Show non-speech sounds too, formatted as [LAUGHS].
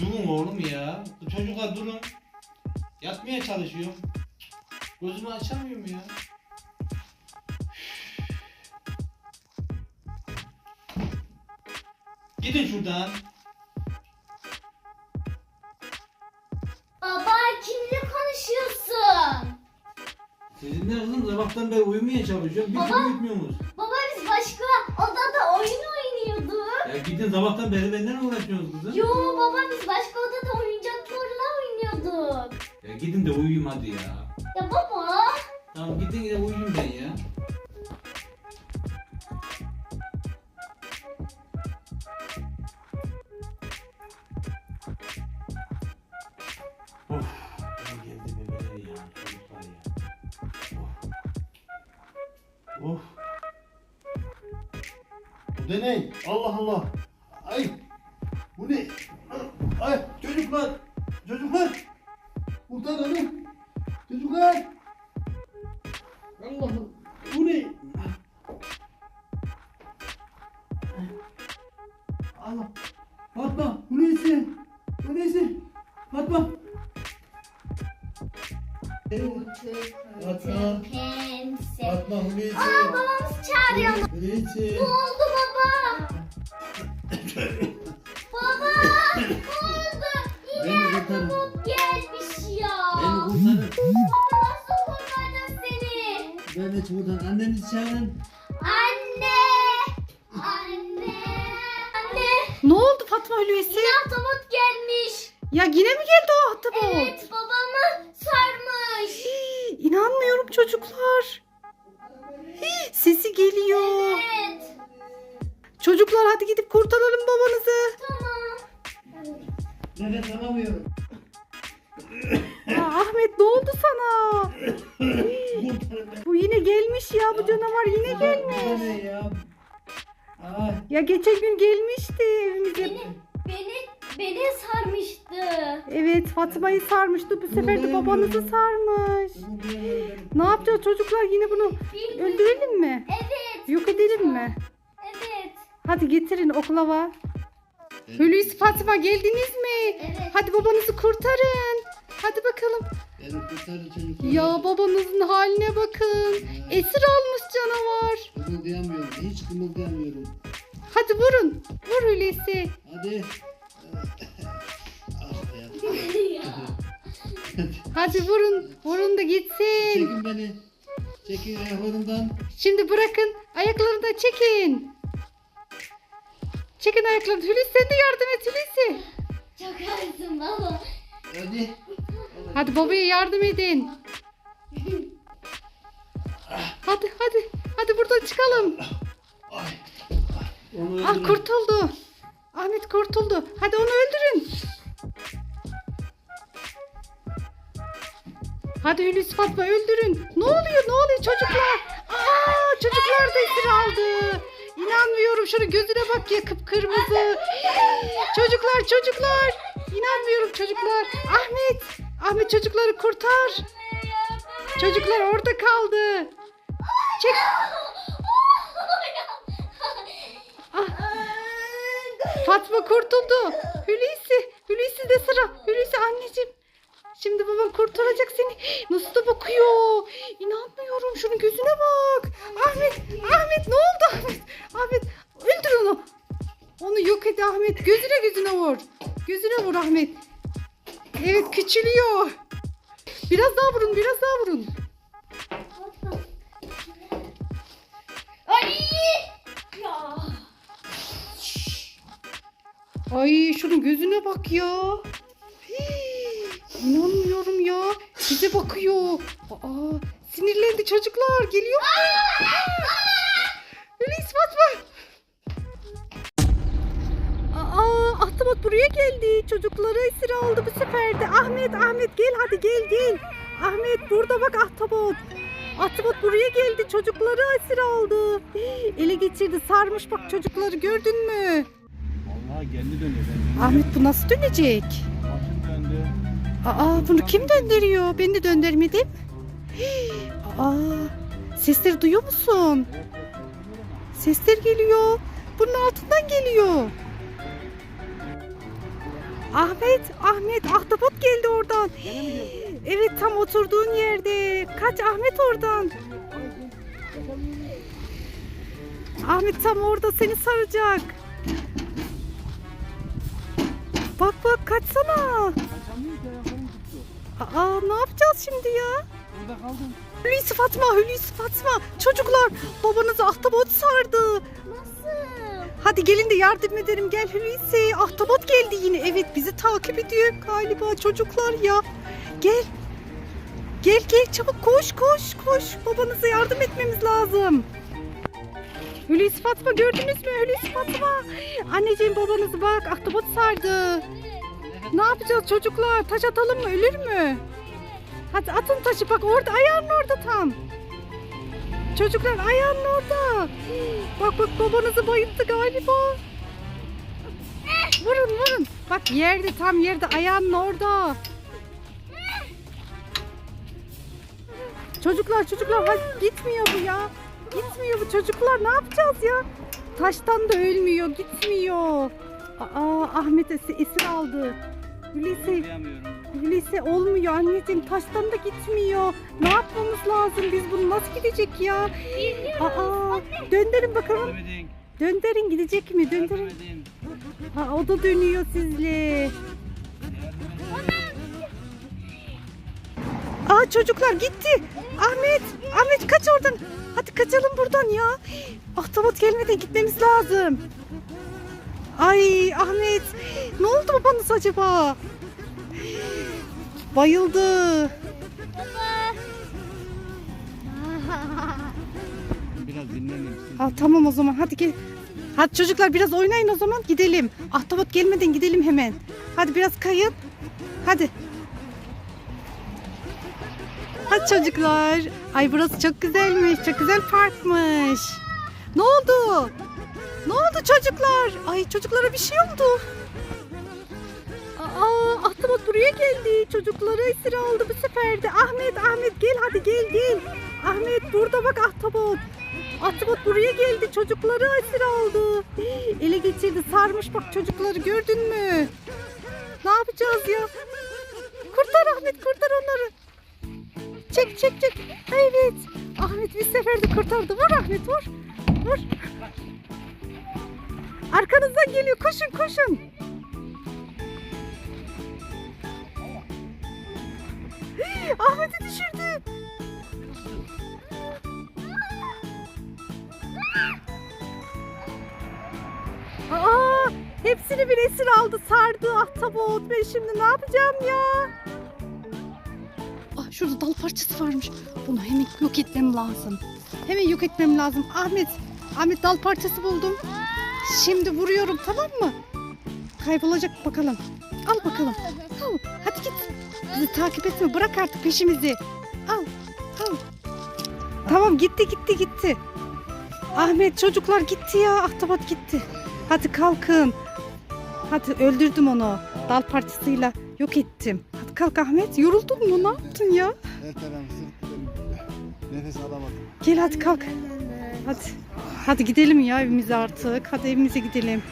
Durun oğlum ya. Çocuklar durun. Yatmaya çalışıyorum. Gözümü açamıyorum ya. Gidin şuradan. Baba kimle konuşuyorsun? Sizinle kızım sabahtan beri uyumaya çalışıyorum. Bir Baba. türlü uyutmuyorsunuz. Baba biz başka odada oyun gidin sabahtan beri benden uğraşıyorsunuz kızım. Yo baba biz başka odada oyuncaklarla oynuyorduk. Ya gidin de uyuyayım hadi ya. Ya baba. Tamam gidin de uyuyayım ben ya. Of. geldi bebeler ya. Çocuklar ya. Of. Of. Bu da ne? Allah Allah. Ay. Çocuklar. Çocuklar. Kurtar beni. Çocuklar. Allah'ım. Bu ne? Allah. Fatma. Bu neyse? Bu neyse? Fatma. Fatma. Fatma Hulusi. Aa babamız çağırıyor. Hulusi. Ne oldu baba [LAUGHS] kurtarın. ahtapot gelmiş ya. Beni kurtarın. Nasıl kurtaracağız seni? Ben hiç buradan annenizi çağırın. Anne! Anne! Anne! Ne oldu Fatma Hulusi? Yine ahtapot gelmiş. Ya yine mi geldi o ahtapot? Evet babamı sarmış. Hii, İnanmıyorum çocuklar. Hii, sesi geliyor. Evet. Çocuklar hadi gidip kurtaralım babanızı. Tamam. Nefes alamıyorum. Ya Ahmet ne oldu sana? Hii, bu yine gelmiş ya bu canavar yine Bu gelmiş. ne ya? Ay. Ya geçen gün gelmişti evimize. Beni, beni, beni sarmıştı. Evet Fatma'yı sarmıştı bu sefer de babanızı sarmış. Ne yapacağız çocuklar yine bunu öldürelim mi? Evet. Yok edelim mi? Evet. Hadi getirin oklava. Hulusi Fatma geldiniz mi? Evet. Hadi babanızı kurtarın. Hadi bakalım. Beni kurtarın çocuklar. Ya babanızın haline bakın. Esir almış canavar. Kımıldayamıyorum. Hiç kımıldayamıyorum. Hadi vurun. Vur Hulusi. Hadi. [LAUGHS] ah ya. [LAUGHS] Hadi vurun. Vurun da gitsin. Çekin beni. Çekin ayaklarımdan. Şimdi bırakın. Ayaklarını da çekin. Çekin ayaklarını. Hulusi sen de yardım et Hulusi. Çok ağırsın baba. Hadi. Hadi babaya yardım edin. Hadi hadi. Hadi buradan çıkalım. Ay. Onu Ah öldürün. kurtuldu. Ahmet kurtuldu. Hadi onu öldürün. Hadi Hulusi Fatma öldürün. Ne oluyor ne oluyor çocuklar? Aa çocuklar da esir aldı. İnanmıyorum şunu gözüne bak ya kıpkırmızı. [LAUGHS] çocuklar çocuklar. İnanmıyorum çocuklar. Ahmet. Ahmet çocukları kurtar. Çocuklar orada kaldı. Çek. Ah, Fatma kurtuldu. Hulusi. Hulusi de sıra. Hulusi. Şimdi baban kurtaracak seni. Nasıl da bakıyor. İnanmıyorum. Şunun gözüne bak. Ahmet. Ahmet ne oldu Ahmet? Ahmet öldür onu. Onu yok et Ahmet. Gözüne gözüne vur. Gözüne vur Ahmet. Evet küçülüyor. Biraz daha vurun. Biraz daha vurun. Ay! Ya. Ay şunun gözüne bak ya. İnanmıyorum ya. Bize bakıyor. Aa, sinirlendi çocuklar. Geliyor. Hulusi Fatma. Aa, Ahtapot buraya geldi. Çocukları esir aldı bu sefer de. Ahmet, Ahmet gel hadi gel gel. Ahmet burada bak Ahtapot. Ahtapot buraya geldi. Çocukları esir aldı. Hii, Ele geçirdi. Sarmış bak çocukları gördün mü? Vallahi kendi dönüyor. Ahmet bu nasıl dönecek? Aa bunu kim döndürüyor? Ben de döndürmedim. Hii, Aa sesleri duyuyor musun? Sesler geliyor. Bunun altından geliyor. Ahmet, Ahmet ahtapot geldi oradan. Evet tam oturduğun yerde. Kaç Ahmet oradan. Ahmet tam orada seni saracak. Bak bak kaçsana. Aa ne yapacağız şimdi ya? Burada kaldım. Hulusi Fatma, Hulusi Fatma. Çocuklar babanızı ahtapot sardı. Nasıl? Hadi gelin de yardım edelim. Gel Hulusi. Ahtapot geldi yine. Evet bizi takip ediyor galiba çocuklar ya. Gel. Gel gel çabuk koş koş koş. Babanıza yardım etmemiz lazım. Hulusi Fatma gördünüz mü Hulusi Fatma? Anneciğim babanızı bak ahtapot sardı. Ne yapacağız çocuklar? Taş atalım mı? Ölür mü? Hadi atın taşı bak orada ayağının orada tam. Çocuklar ayağının orada. Bak bak babanızı bayılttı galiba. Vurun vurun. Bak yerde tam yerde ayağının orada. Çocuklar çocuklar hadi gitmiyor bu ya. Gitmiyor bu çocuklar ne yapacağız ya? Taştan da ölmüyor gitmiyor. Aa Ahmet esi- esir aldı. Hulusi. Hulusi olmuyor anneciğim taştan da gitmiyor. Ne yapmamız lazım biz bunu nasıl gidecek ya? Aa döndürün bakalım. Döndürün gidecek mi? Döndürün. Ha, o da dönüyor sizle. Aa çocuklar gitti. Ahmet, Ahmet kaç oradan. Hadi kaçalım buradan ya. Ahtapot gelmeden gitmemiz lazım. Ay Ahmet, ne oldu babanız acaba? Bayıldı. Biraz dinlenin. Aa, tamam o zaman hadi gel. Hadi çocuklar biraz oynayın o zaman gidelim. Ahtapot gelmeden gidelim hemen. Hadi biraz kayın. Hadi. Hadi çocuklar. Ay burası çok güzelmiş. Çok güzel parkmış. Ne oldu? Ne oldu çocuklar? Ay çocuklara bir şey oldu. Aa, Ahtapot buraya geldi. Çocukları esir aldı bu sefer de. Ahmet, Ahmet gel hadi gel gel. Ahmet burada bak Ahtapot. Ahtapot buraya geldi. Çocukları esir aldı. Ele geçirdi. Sarmış bak çocukları gördün mü? Ne yapacağız ya? Kurtar Ahmet kurtar onları. Çek çek çek. Evet. Ahmet bir seferde kurtardı. Vur Ahmet vur. Vur. Arkanızdan geliyor. Koşun koşun. Ahmet'i düşürdü. Aa, hepsini bir esir aldı sardı ahtapot. Ben şimdi ne yapacağım ya? Ah şurada dal parçası varmış. Bunu hemen yok etmem lazım. Hemen yok etmem lazım. Ahmet, Ahmet dal parçası buldum. Şimdi vuruyorum tamam mı? Kaybolacak bakalım. Al bakalım. Al. Hadi git. Bizi takip etme. Bırak artık peşimizi. Al. Al. Tamam gitti gitti gitti. Ahmet çocuklar gitti ya. Ahtapot gitti. Hadi kalkın. Hadi öldürdüm onu. Dal parçasıyla yok ettim. Hadi kalk Ahmet. Yoruldun mu? Ne yaptın ya? Sırtım. Nefes alamadım. Gel hadi kalk. Hadi. Hadi gidelim ya evimize artık. Hadi evimize gidelim.